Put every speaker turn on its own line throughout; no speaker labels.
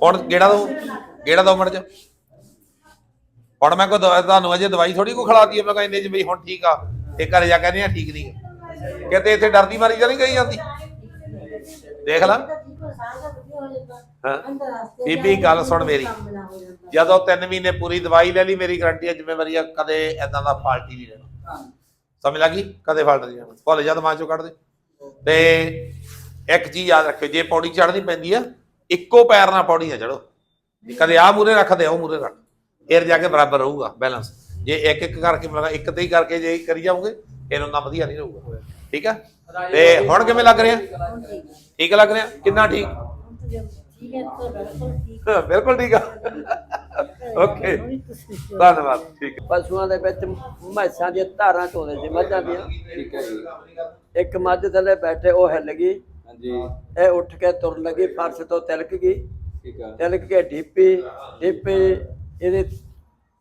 ਹੁਣ ਗੇੜਾ ਦੋ ਗੇੜਾ ਦੋ ਮੜ ਜਾ ਹੁਣ ਮੈਂ ਕੋ ਤੁਹਾਨੂੰ ਅਜੇ ਦਵਾਈ ਥੋੜੀ ਕੋ ਖਿਲਾਤੀ ਹੈ ਮੈਂ ਕਹਿੰਦੇ ਜੀ ਵੀ ਹੁਣ ਠੀਕ ਆ। ਤੇ ਘਰੇ ਜਾ ਕਹਿੰਦੇ ਆ, ਠੀਕ ਨਹੀਂ ਕਿਤੇ ਇੱਥੇ ਡਰਦੀ ਮਾਰੀ ਜਾਂ ਨਹੀਂ ਗਈ ਜਾਂਦੀ? ਦੇਖ ਲਾ। ਹਾਂ। ਬੀਬੀ, ਗੱਲ ਸੁਣ ਮੇਰੀ। ਜਦੋਂ 3 ਮਹੀਨੇ ਪੂਰੀ ਦਵਾਈ ਲੈ ਲਈ, ਮੇਰੀ ਗਰੰਟੀ ਹੈ ਜ਼ਿੰਮੇਵਾਰੀ ਆ, ਕਦੇ ਐਦਾਂ ਦਾ ਫਾਲਟੀ ਨਹੀਂ ਲੈਣਾ। ਸਮਝ ਲੱਗੀ ਕਦੇ ਫਾਲਟ ਨਹੀਂ ਲੈਣਾ। ਭੁੱਲ ਜਾ ਦਿਮਾਗ ਚੋਂ ਕੱਢ ਦੇ। ਤੇ ਇੱਕ ਚੀਜ਼ ਯਾਦ ਰੱਖਿਓ, ਜੇ ਪੌੜੀ ਚੜ੍ਹਨੀ ਪੈਂਦੀ ਆ ਇੱਕੋ ਪੈਰ ਨਾਲ ਪੌੜੀ ਨਾ ਚੜੋ। ਕਦੇ ਆ ਮੂਰੇ ਰੱਖਦੇ ਉਹ ਮੂਰੇ ਰੱਖ। ਫਿਰ ਜਾ ਕੇ ਬਰਾਬਰ ਰਹੂਗਾ ਬੈਲੈਂਸ ਜੇ ਇੱਕ ਇੱਕ ਕਰਕੇ ਮਤਲਬ ਇੱਕ ਤੇ ਹੀ ਕਰਕੇ ਜੇ ਕਰੀ ਜਾਓਗੇ, ਫਿਰ ਉਹਨਾਂ ਵਧੀਆ ਨਹੀਂ ਰਹੂਗਾ। ਠੀਕ ਆ? ਤੇ ਹੁਣ ਕਿਵੇਂ ਲੱਗ ਰਿਹਾ? ਠੀਕ ਲੱਗ ਰਿਹਾ? ਕਿੰਨਾ ਠੀਕ? ਬਿਲਕੁਲ ਠੀਕ ਆ। ਓਕੇ ਧੰਨਵਾਦ। ਠੀਕ
ਪਸ਼ੂਆਂ ਦੇ ਵਿੱਚ ਮੈਸਾਂ ਦੀਆਂ ਧਾਰਾਂ ਚੋਂਦੇ ਸੀ, ਮੱਝਾਂ ਦੀਆਂ।
ਠੀਕ ਹੈ ਜੀ
ਇੱਕ ਮੱਝ ਥੱਲੇ ਬੈਠੇ, ਉਹ ਹਿੱਲ ਗਈ।
ਹਾਂਜੀ।
ਇਹ ਉੱਠ ਕੇ ਤੁਰਨ ਲੱਗੀ ਫਰਸ਼ ਤੋਂ ਤਿਲਕ ਗਈ।
ਠੀਕ ਹੈ
ਤਿਲਕ ਕੇ ਢੀਪੀ ਢੀਪੀ ਇਹਦੇ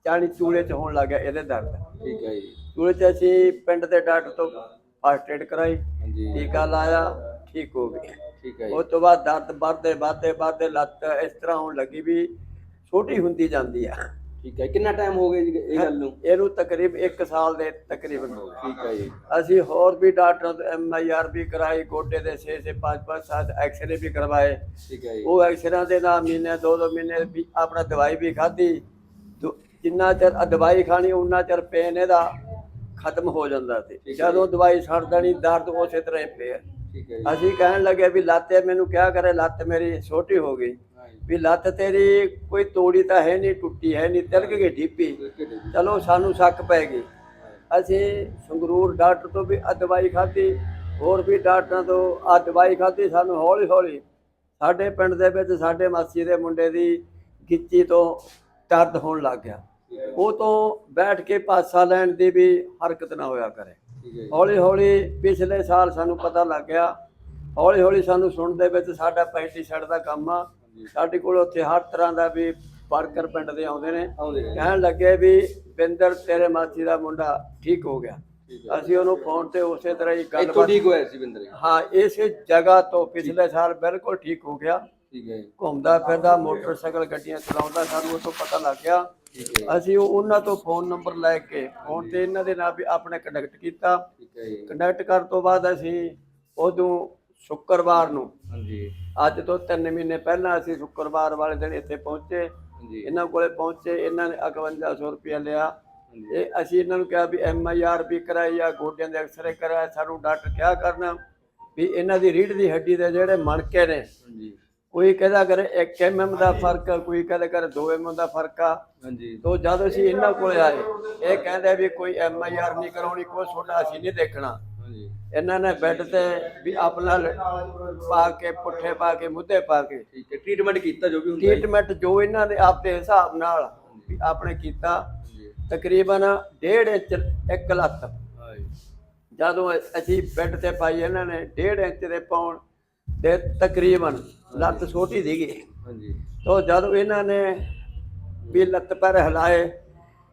ਚਾਣੀ ਚੂਲੇ ਚ ਹੋਣ ਲੱਗ ਇਹਦੇ ਦਰਦ।
ਠੀਕ ਹੈ ਜੀ।
ਚੂਲੇ ਚ ਅਸੀਂ ਪਿੰਡ ਦੇ ਡਾਕਟਰ ਤੋਂ ਫਸਟ ਏਡ ਕਰਾਈ।
ਹਾਂਜੀ।
ਟੀਕਾ ਲਾਇਆ ਠੀਕ ਹੋ ਗਈ।
ਠੀਕ ਹੈ
ਉਸ ਤੋਂ ਬਾਅਦ ਦਰਦ ਵੱਧਦੇ ਵੱਧਦੇ ਵੱਧਦੇ ਲੱਤ ਇਸ ਤਰ੍ਹਾਂ ਹੋਣ ਲੱਗੀ ਵੀ ਛੋਟੀ ਹੁੰਦੀ ਜਾਂਦੀ ਆ।
ਠੀਕ ਹੈ ਕਿੰਨਾ ਟਾਈਮ ਹੋ ਗਿਆ ਜੀ ਇਹ ਗੱਲ ਨੂੰ?
ਇਹਨੂੰ ਤਕਰੀਬ 1 ਸਾਲ ਦੇ ਤਕਰੀਬਨ ਹੋ
ਠੀਕ ਹੈ ਜੀ।
ਅਸੀਂ ਹੋਰ ਵੀ ਡਾਕਟਰਾਂ ਤੋਂ ਐਮ ਆਈ ਆਰ ਵੀ ਕਰਾਈ ਗੋਡੇ ਦੇ 6 ਸੇ 5 5 7 ਐਕਸਰੇ ਵੀ ਕਰਵਾਏ।
ਠੀਕ ਹੈ ਜੀ।
ਉਹ ਐਕਸਰਾਂ ਦੇ ਨਾਲ ਮਹੀਨੇ ਦੋ ਦੋ ਮਹੀਨੇ ਵੀ ਆਪਣਾ ਦਵਾਈ ਵੀ ਖਾਧੀ। ਜਿੰਨਾ ਚਿਰ ਦਵਾਈ ਖਾਣੀ ਉਨਾ ਚਿਰ ਪੇਨ ਇਹਦਾ ਖਤਮ ਹੋ ਜਾਂਦਾ ਸੀ। ਜਦੋਂ ਦਵਾਈ ਛੱਡ ਦੇਣੀ ਦਰਦ ਉਸੇ ਤਰ੍ਹਾਂ ਹੀ ਪਿਆ।
ਠੀਕ ਹੈ ਜੀ।
ਅਸੀਂ ਕਹਿਣ ਲੱਗੇ ਵੀ ਲੱਤ ਮੈਨੂੰ ਕਿਆ ਕਰੇ ਲੱਤ ਮੇਰੀ ਛੋਟੀ ਹੋ ਗਈ। ਵੀ ਲੱਤ ਤੇਰੀ ਕੋਈ ਤੋੜੀ ਤਾਂ ਹੈ ਨਹੀਂ ਟੁੱਟੀ ਹੈ ਨਹੀਂ ਤਿਲਕ ਗਈ ਢੀਪੀ ਚਲੋ ਸਾਨੂੰ ਸ਼ੱਕ ਪੈ ਗਈ। ਅਸੀਂ ਸੰਗਰੂਰ ਡਾਕਟਰ ਤੋਂ ਵੀ ਦਵਾਈ ਖਾਧੀ ਹੋਰ ਵੀ ਡਾਕਟਰਾਂ ਤੋਂ ਆ ਦਵਾਈ ਖਾਧੀ ਸਾਨੂੰ ਹੌਲੀ ਹੌਲੀ ਸਾਡੇ ਪਿੰਡ ਦੇ ਵਿੱਚ ਸਾਡੇ ਮਾਸੀ ਦੇ ਮੁੰਡੇ ਦੀ ਗਿੱਚੀ ਤੋਂ ਦਰਦ ਹੋਣ ਲੱਗ ਗਿਆ। ਉਹ ਤੋਂ ਬੈਠ ਕੇ ਪਾਸਾ ਲੈਣ ਦੀ ਵੀ ਹਰਕਤ ਨਾ ਹੋਇਆ ਕਰੇ। ਹੌਲੀ ਹੌਲੀ ਪਿਛਲੇ ਸਾਲ ਸਾਨੂੰ ਪਤਾ ਲੱਗ ਗਿਆ। ਹੌਲੀ ਹੌਲੀ ਸਾਨੂੰ ਸੁਣਨ ਦੇ ਵਿੱਚ ਸਾਡਾ ਪੈਂਟੀ ਛੱਡ ਦਾ ਕੰਮ ਆ। ਸਾਡੇ ਕੋਲ ਉੱਥੇ ਹਰ ਤਰ੍ਹਾਂ ਦਾ ਵੀ ਵਰਕਰ ਪਿੰਡ ਦੇ ਆਉਂਦੇ ਨੇ। ਕਹਿਣ ਲੱਗੇ ਵੀ ਬਿੰਦਰ ਤੇਰੇ ਮਾਸੀ ਦਾ ਮੁੰਡਾ ਠੀਕ ਹੋ ਗਿਆ। ਅਸੀਂ ਉਹਨੂੰ ਫੋਨ ਤੇ ਉਸੇ ਤਰ੍ਹਾਂ ਹੀ
ਇੱਥੋਂ
ਗੱਲਬਾਤ
ਠੀਕ ਹੋਇਆ ਸੀ ਬਿੰਦਰ
ਹਾਂ ਇਸੇ ਜਗ੍ਹਾ ਤੋਂ ਪਿਛਲੇ ਸਾਲ ਬਿਲਕੁਲ ਠੀਕ ਹੋ ਗਿਆ।
ਠੀਕ ਹੈ
ਘੁੰਮਦਾ ਫਿਰਦਾ ਮੋਟਰਸਾਈਕਲ ਗੱਡੀਆਂ ਚਲਾਉਂਦਾ ਸਾਨੂੰ ਤੋਂ ਪਤਾ ਲੱਗ ਗਿਆ। ਅਸੀਂ ਉਹ ਉਹਨਾਂ ਤੋਂ ਫੋਨ ਨੰਬਰ ਲੈ ਕੇ ਫੋਨ ਤੇ ਇਹਨਾਂ ਦੇ ਨਾਲ ਵੀ ਆਪਣੇ ਕੰਟੈਕਟ ਕੀਤਾ।
ਠੀਕ ਹੈ ਜੀ।
ਕੰਟੈਕਟ ਕਰਨ ਤੋਂ ਬਾਅਦ ਅਸੀਂ ਉਦੋਂ ਸ਼ੁੱਕਰਵਾਰ ਨੂੰ
ਹਾਂਜੀ।
ਅੱਜ ਤੋਂ 3 ਮਹੀਨੇ ਪਹਿਲਾਂ ਅਸੀਂ ਸ਼ੁੱਕਰਵਾਰ ਵਾਲੇ ਦਿਨ ਇੱਥੇ ਪਹੁੰਚੇ।
ਹਾਂਜੀ।
ਇਹਨਾਂ ਕੋਲੇ ਪਹੁੰਚੇ ਇਹਨਾਂ ਨੇ 5100 ਰੁਪਇਆ ਲਿਆ। ਇਹ ਅਸੀਂ ਇਹਨਾਂ ਨੂੰ ਕਿਹਾ ਵੀ ਐਮ ਆਈ ਆਰ ਵੀ ਕਰਾਈ ਆ ਗੋਡਿਆਂ ਦੇ ਐਕਸਰੇ ਕਰਾਇਆ ਸਾਨੂੰ ਡਾਕਟਰ ਕਿਆ ਕਰਨਾ ਵੀ ਇਹਨਾਂ ਦੀ ਰੀੜ ਦੀ ਹੱਡੀ ਦੇ ਜਿਹੜੇ ਮਣਕੇ ਨੇ
ਹਾਂਜੀ।
ਕੋਈ ਕਹਿੰਦਾ ਕਰੇ 1 ਐਮਐਮ ਦਾ ਫ਼ਰਕ ਕੋਈ ਕਹਿੰਦਾ ਕਰੇ 2 ਐਮਐਮ ਦਾ ਫ਼ਰਕ ਆ
ਹਾਂਜੀ।
ਤੋਂ ਜਦ ਅਸੀਂ ਇਹਨਾਂ ਕੋਲੇ ਆਏ ਇਹ ਕਹਿੰਦੇ ਵੀ ਕੋਈ ਐਮ ਆਈ ਆਰ ਨਹੀਂ ਕਰਾਉਣੀ ਕੋਈ ਛੋਟਾ ਅਸੀਂ ਨਹੀਂ ਦੇਖਣਾ। ਇਹਨਾਂ ਨੇ ਬੈੱਡ ਤੇ ਵੀ ਆਪਣਾ ਲ- ਪਾ ਕੇ ਪੁੱਠੇ ਪਾ ਕੇ ਮੁੱਦੇ ਪਾ ਕੇ
ਠੀਕ ਹੈ ਟ੍ਰੀਟਮੈਂਟ ਕੀਤਾ ਜੋ ਵੀ ਹੁੰਦਾ।
ਟ੍ਰੀਟਮੈਂਟ ਜੋ ਇਹਨਾਂ ਨੇ ਆਪਦੇ ਹਿਸਾਬ ਨਾਲ ਵੀ ਆਪਣੇ ਕੀਤਾ।
ਹਾਂਜੀ।
ਤਕਰੀਬਨ 1.5 ਇੰਚ ਇੱਕ ਲੱਤ। ਜਦੋਂ ਅਸੀਂ ਬੈੱਡ ਤੇ ਪਾਈ ਇਹਨਾਂ ਨੇ 1.5 ਇੰਚ ਦੇ ਪਾਉਣ ਤੇ ਤਕਰੀਬਨ ਲੱਤ ਛੋਟੀ ਸੀਗੀ।
ਹਾਂਜੀ।
ਤੋਂ ਜਦੋਂ ਇਹਨਾਂ ਨੇ ਵੀ ਲੱਤ ਪੈਰ ਹਿਲਾਏ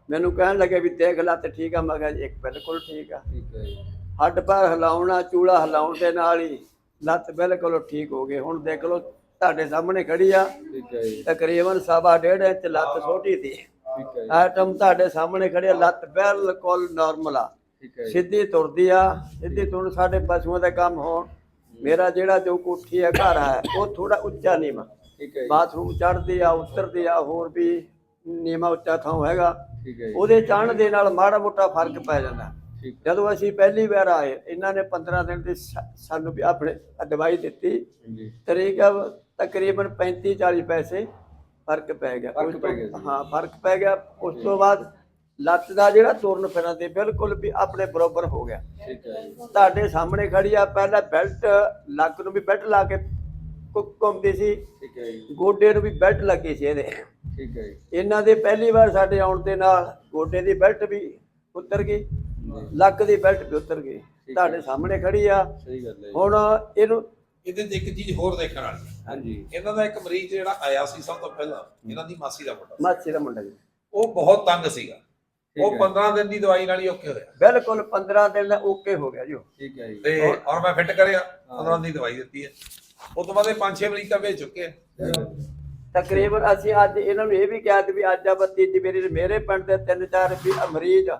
ਮੈਨੂੰ ਕਹਿਣ ਲੱਗੇ ਵੀ ਦੇਖ ਲੱਤ ਠੀਕ ਆ ਮੈਂ ਕਿਹਾ ਜੀ ਇੱਕ ਬਿਲਕੁਲ ਠੀਕ ਆ।
ਠੀਕ ਹੈ ਜੀ।
ਹੱਡ ਪੈਰ ਹਿਲਾਉਣਾ ਚੂਲਾ ਹਿਲਾਉਣ ਦੇ ਨਾਲ ਹੀ ਲੱਤ ਬਿਲਕੁਲ ਠੀਕ ਹੋ ਗਈ। ਹੁਣ ਦੇਖ ਲਓ ਤੁਹਾਡੇ ਸਾਹਮਣੇ ਖੜੀ ਆ।
ਠੀਕ ਹੈ ਜੀ।
ਤਕਰੀਬਨ ਸਵਾ ਡੇਢ ਇੰਚ ਲੱਤ ਛੋਟੀ ਸੀ।
ਠੀਕ ਹੈ
ਆਈਟਮ ਤੁਹਾਡੇ ਸਾਹਮਣੇ ਖੜੀ ਆ ਲੱਤ ਬਿਲਕੁਲ ਨਾਰਮਲ ਆ।
ਠੀਕ ਹੈ ਜੀ।
ਸਿੱਧੀ ਤੁਰਦੀ ਆ ਸਿੱਧੀ ਤੁਰਨ ਸਾਡੇ ਪਸ਼ੂਆਂ ਦਾ ਕੰਮ ਹੋਣ। ਮੇਰਾ ਜਿਹੜਾ ਜੋ ਕੋਠੀ ਹੈ ਘਰ ਹੈ ਉਹ ਥੋੜਾ ਉੱਚਾ ਨੀਵਾਂ।
ਠੀਕ ਹੈ ਜੀ।
ਬਾਥਰੂਮ ਚੜਦੀ ਆ ਉਤਰਦੀ ਆ ਹੋਰ ਵੀ ਨੀਵਾਂ ਉੱਚਾ ਥਾਂ ਹੈਗਾ।
ਠੀਕ ਹੈ ਜੀ।
ਉਹਦੇ ਚੜ੍ਹਨ ਦੇ ਨਾਲ ਮਾੜਾ ਮੋਟਾ ਫ਼ਰਕ ਪੈ ਜਾਂਦਾ। ਜਦੋਂ ਅਸੀਂ ਪਹਿਲੀ ਵਾਰ ਆਏ ਇਹਨਾਂ ਨੇ 15 ਦਿਨ ਦੀ ਸਾਨੂੰ ਵੀ ਆਪਣੇ ਦਵਾਈ ਦਿੱਤੀ।
ਹਾਂਜੀ।
ਤਰੀਕ ਤਕਰੀਬਨ 35 40 ਪੈਸੇ ਫ਼ਰਕ ਪੈ ਗਿਆ।
ਫ਼ਰਕ
ਉਸ ਤੋਂ-
ਪੈ ਗਿਆ ਜੀ।
ਹਾਂ ਫ਼ਰਕ ਪੈ ਗਿਆ। ਉਸ ਤੋਂ ਬਾਅਦ ਲੱਤ ਦਾ ਜਿਹੜਾ ਤੁਰਨ ਫਿਰਨ ਦੇ ਬਿਲਕੁਲ ਵੀ ਆਪਣੇ ਬਰਾਬਰ ਹੋ ਗਿਆ।
ਠੀਕ ਹੈ ਜੀ।
ਤੁਹਾਡੇ ਸਾਹਮਣੇ ਖੜੀ ਆ ਪਹਿਲਾਂ ਬੈਲਟ ਲੱਕ ਨੂੰ ਵੀ ਬੈਲਟ ਲਾ ਕੇ ਘੁੰਮਦੀ ਸੀ।
ਠੀਕ ਹੈ ਜੀ।
ਗੋਡੇ ਨੂੰ ਵੀ ਬੈਲਟ ਲੱਗੀ ਸੀ ਇਹਦੇ।
ਠੀਕ ਹੈ ਜੀ।
ਇਹਨਾਂ ਦੇ ਪਹਿਲੀ ਵਾਰ ਸਾਡੇ ਆਉਣ ਦੇ ਨਾਲ ਗੋਡੇ ਦੀ ਬੈਲਟ ਵੀ ਉਤਰ ਗਈ। ਲੱਕ ਦੀ ਬੈਲਟ ਵੀ ਉਤਰ ਗਈ ਤੁਹਾਡੇ ਸਾਹਮਣੇ ਖੜੀ ਆ।
ਸਹੀ ਗੱਲ ਹੈ ਜੀ।
ਹੁਣ ਇਹਨੂੰ
ਇਹਦੇ ਤੇ ਇੱਕ ਚੀਜ਼ ਹੋਰ ਦੇਖਣ ਵਾਲੀ ਹੈ।
ਹਾਂਜੀ।
ਇਹਨਾਂ ਦਾ ਇੱਕ ਮਰੀਜ਼ ਜਿਹੜਾ ਆਇਆ ਸੀ ਸਭ ਤੋਂ ਪਹਿਲਾਂ ਇਹਨਾਂ ਦੀ ਮਾਸੀ ਦਾ ਮੁੰਡਾ।
ਮਾਸੀ ਦਾ ਮੁੰਡਾ ਜੀ।
ਉਹ ਬਹੁਤ ਤੰਗ ਸੀਗਾ। ਉਹ
ਹੈ।
15 ਦਿਨ ਦੀ ਦਵਾਈ ਨਾਲ ਹੀ ਓਕੇ ਹੋਇਆ।
ਬਿਲਕੁਲ 15 ਦਿਨ ਦਾ ਓਕੇ ਹੋ ਗਿਆ ਜੀ ਉਹ।
ਠੀਕ ਹੈ ਜੀ।
ਤੇ ਔਰ ਮੈਂ ਫਿੱਟ ਕਰਿਆ 15 ਦੀ ਦਵਾਈ ਦਿੱਤੀ ਹੈ। ਉਸ ਤੋਂ ਬਾਅਦ ਇਹ 5-6 ਮਰੀਜ਼ ਤਾਂ ਵੇਚ ਚੁੱਕੇ ਆ
ਤਕਰੀਬਨ ਅਸੀਂ ਅੱਜ ਇਹਨਾਂ ਨੂੰ ਇਹ ਵੀ ਕਿਹਾ ਕਿ ਵੀ ਅੱਜ ਆਪਾਂ ਤੀਜੀ ਵਾਰੀ ਮੇਰੇ ਪਿੰਡ ਦੇ ਤਿੰਨ ਚਾਰ ਵੀ ਮਰੀਜ਼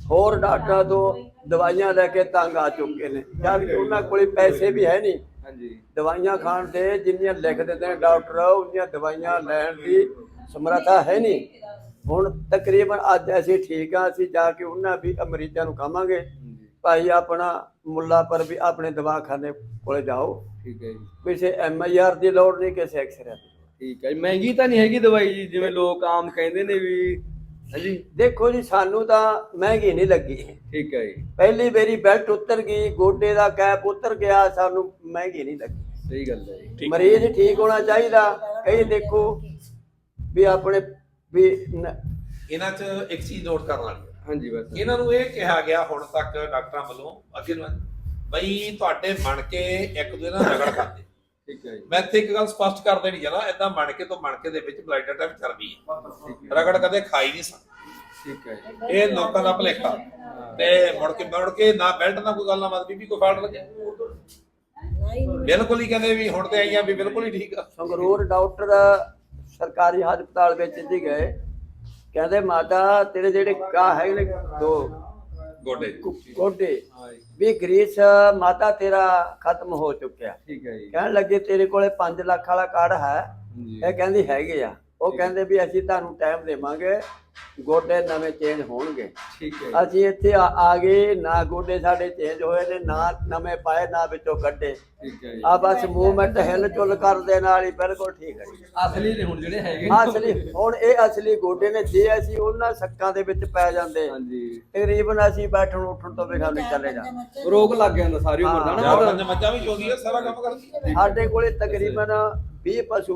ਹੋਰ ਡਾਕਟਰਾਂ ਤੋਂ ਦਵਾਈਆਂ ਲੈ ਕੇ ਤੰਗ ਆ ਚੁੱਕੇ ਨੇ। ਜਦ ਕਿ ਉਹਨਾਂ ਕੋਲੇ ਪੈਸੇ ਵੀ ਹੈ ਨਹੀਂ।
ਹਾਂਜੀ।
ਦਵਾਈਆਂ ਖਾਣ ਦੇ ਜਿੰਨੀਆਂ ਲਿਖ ਦਿੰਦੇ ਨੇ ਡਾਕਟਰ ਉਹਨੀਆਂ ਦਵਾਈਆਂ ਲੈਣ ਦੀ ਸਮਰੱਥਾ ਹੈ ਨਹੀਂ। ਹੁਣ ਤਕਰੀਬਨ ਅੱਜ ਅਸੀਂ ਠੀਕ ਆ ਅਸੀਂ ਜਾ ਕੇ ਉਹਨਾਂ ਵੀ ਮਰੀਜ਼ਾਂ ਨੂੰ ਕਹਾਂਗੇ
ਹਾਂਜੀ।
ਭਾਈ ਆਪਣਾ ਮੁੱਲਾ ਪਰ ਵੀ ਆਪਣੇ ਦਵਾਖਾਨੇ ਕੋਲੇ ਜਾਓ।
ਠੀਕ ਹੈ ਜੀ।
ਕਿਸੇ ਐਮਆਈਆਰ ਦੀ ਲੋੜ ਨਹੀਂ ਕਿਸੇ ਐਕਸਰੇ ਦੀ
ਠੀਕ ਹੈ ਮਹਿੰਗੀ ਤਾਂ ਨਹੀਂ ਹੈਗੀ ਦਵਾਈ ਜੀ ਜਿਵੇਂ ਲੋਕ ਆਮ ਕਹਿੰਦੇ ਨੇ ਵੀ ਹਾਂਜੀ।
ਦੇਖੋ ਜੀ ਸਾਨੂੰ ਤਾਂ ਮਹਿੰਗੀ ਨਹੀਂ ਲੱਗੀ।
ਠੀਕ ਹੈ ਜੀ।
ਪਹਿਲੀ ਵਾਰੀ ਬੈਲਟ ਉਤਰ ਗਈ ਗੋਡੇ ਦਾ ਕੈਪ ਉਤਰ ਗਿਆ ਸਾਨੂੰ ਮਹਿੰਗੀ ਨਹੀਂ ਲੱਗੀ।
ਸਹੀ ਗੱਲ ਹੈ ਜੀ।
ਮਰੀਜ਼ ਠੀਕ ਹੋਣਾ ਚਾਹੀਦਾ। ਕਈ ਦੇਖੋ ਵੀ ਆਪਣੇ ਵੀ ਨ-
ਇਹਨਾਂ 'ਚ ਇੱਕ ਚੀਜ਼ ਨੋਟ ਕਰਨ ਵਾਲੀ ਹੈ।
ਹਾਂਜੀ ਬਸ।
ਇਹਨਾਂ ਨੂੰ ਇਹ ਕਿਹਾ ਗਿਆ ਹੁਣ ਤੱਕ ਡਾਕਟਰਾਂ ਵੱਲੋਂ ਅੱਗੇ ਨੂੰ ਬਈ ਤੁਹਾਡੇ ਬਣ ਕੇ ਇੱਕ ਦੂਜੇ ਨਾਲ ਰਗੜ ਖਾਂਦੇ
ਠੀਕ ਹੈ ਜੀ।
ਮੈਂ ਇੱਥੇ ਇੱਕ ਗੱਲ ਸਪਸ਼ਟ ਕਰ ਦੇਣੀ ਜਨਾ ਇਦਾਂ ਬਣ ਕੇ ਤੋਂ ਬਣ ਕੇ ਦੇ ਵਿੱਚ ਬਲੱਡ ਟੈਪ ਚਰਬੀ ਹੈ। ਰਗੜ ਕਦੇ ਖਾਈ ਨਹੀਂ ਸਕਦਾ।
ਠੀਕ ਹੈ ਜੀ।
ਇਹ ਲੋਕਾਂ ਦਾ ਭਲੇਖਾ। ਤੇ ਮੁੜ ਕੇ ਮੁੜ ਕੇ ਨਾ ਬੈਲਟ ਨਾ ਕੋਈ ਗੱਲ ਨਾ ਮਤ ਬੀਬੀ ਕੋਈ ਫਾਲਟ ਲੱਗੇ ਬਿਲਕੁਲ ਹੀ ਕਹਿੰਦੇ ਵੀ ਹੁਣ ਤੇ ਆਈਆਂ ਵੀ ਬਿਲਕੁਲ ਹੀ ਠੀਕ ਆ।
ਸੰਗਰੂਰ ਡਾਕਟਰ ਸਰਕਾਰੀ ਹਸਪਤਾਲ ਵਿੱਚ ਜੀ ਗਏ। ਕਹਿੰਦੇ ਮਾਤਾ ਤੇਰੇ ਜਿਹੜੇ ਕਾ ਹੈਗੇ ਨੇ ਦੋ
ਗੋਡੇ।
ਵੀ ਗ੍ਰੀਸ ਮਾਤਾ ਤੇਰਾ ਖਤਮ ਹੋ ਚੁੱਕਿਆ।
ਠੀਕ ਹੈ ਜੀ।
ਕਹਿਣ ਲੱਗੇ ਤੇਰੇ ਕੋਲੇ 5 ਲੱਖ ਵਾਲਾ ਕਾਰਡ ਹੈ। ਇਹ ਕਹਿੰਦੀ ਹੈਗੇ ਆ। ਉਹ ਕਹਿੰਦੇ ਵੀ ਅਸੀਂ ਤੁਹਾਨੂੰ ਟਾਈਮ ਦੇਵਾਂਗੇ। ਗੋਡੇ ਨਵੇਂ ਚੇਂਜ ਹੋਣਗੇ।
ਠੀਕ ਹੈ ਜੀ।
ਅਸੀਂ ਇੱਥੇ ਆ ਆ ਗਏ ਨਾ ਗੋਡੇ ਸਾਡੇ ਚੇਂਜ ਹੋਏ ਨੇ ਨਾ ਨਵੇਂ ਪਾਏ ਨਾ ਵਿੱਚੋਂ ਕੱਢੇ।
ਠੀਕ ਹੈ ਜੀ।
ਆ ਬਸ ਮੂਵਮੈਂਟ ਹਿਲ ਚੁੱਲ ਕਰਨ ਨਾਲ ਹੀ ਬਿਲਕੁਲ ਠੀਕ ਹੈ ਜੀ।
ਅਸਲੀ ਨੇ ਹੁਣ ਜਿਹੜੇ ਹੈਗੇ
ਅਸਲੀ ਹੁਣ ਇਹ ਅਸਲੀ ਗੋਡੇ ਨੇ ਜੇ ਅਸੀਂ ਉਹਨਾਂ ਸੱਕਾਂ ਦੇ ਵਿੱਚ ਪੈ ਜਾਂਦੇ
ਹਾਂਜੀ।
ਤਕਰੀਬਨ ਅਸੀਂ ਬੈਠਣ ਉੱਠਣ ਤੋਂ ਬਿਨਾਂ ਨਹੀਂ ਚੱਲੇ ਜਾਂਦੇ।
ਰੋਗ ਲੱਗ ਜਾਂਦਾ ਸਾਰੀ ਉਮਰ ਦਾ ਨਾ
ਮੱਝਾਂ ਵੀ ਚੋਦੀ ਆ ਸਾਰਾ ਕੰਮ ਕਰਦੀ
ਸਾਡੇ ਕੋਲੇ ਤਕਰੀਬਨ 20 ਪਸ਼ੂ